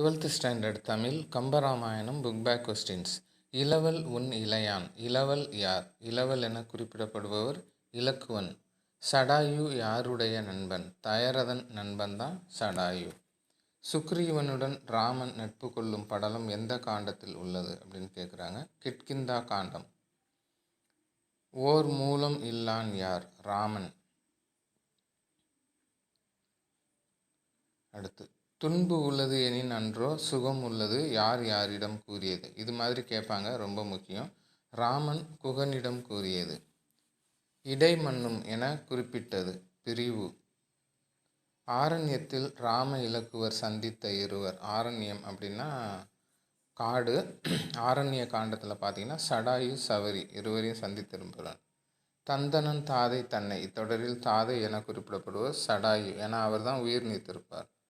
Twelfth standard Tamil Kambaramayanam book back questions இளவல் உன் இளையான். இளவல் யார்? இளவல் என குறிப்பிடப்படுபவர் இலக்குவன். சடாயு யாருடைய நண்பன்? தயரதன் நண்பன் தான் சடாயு. சுக்ரீவனுடன் ராமன் நட்பு கொள்ளும் படலம் எந்த காண்டத்தில் உள்ளது அப்படின்னு கேட்குறாங்க கிட்கிந்தா காண்டம். ஓர் மூலம் இல்லான் யார்? ராமன். அடுத்து. துன்பு உள்ளது எனின் அன்றோ சுகம் உள்ளது யார் யாரிடம் கூறியது? இது மாதிரி கேட்பாங்க ரொம்ப முக்கியம். ராமன் குகனிடம் கூறியது. இடைமண்ணும் என குறிப்பிட்டது. பிரிவு. ஆரண்யத்தில் ராம இலக்குவர் சந்தித்த இருவர். ஆரண்யம் அப்படின்னா காடு. ஆரண்ய காண்டத்தில் பார்த்தீங்கன்னா சடாயு சவரி இருவரையும் சந்தித்திருப்பார் தந்தனன் தாதை தன்னை. இத்தொடரில் தாதை என குறிப்பிடப்படுவர் சடாயு. என அவர் தான் உயிர் நீத்திருப்பார்.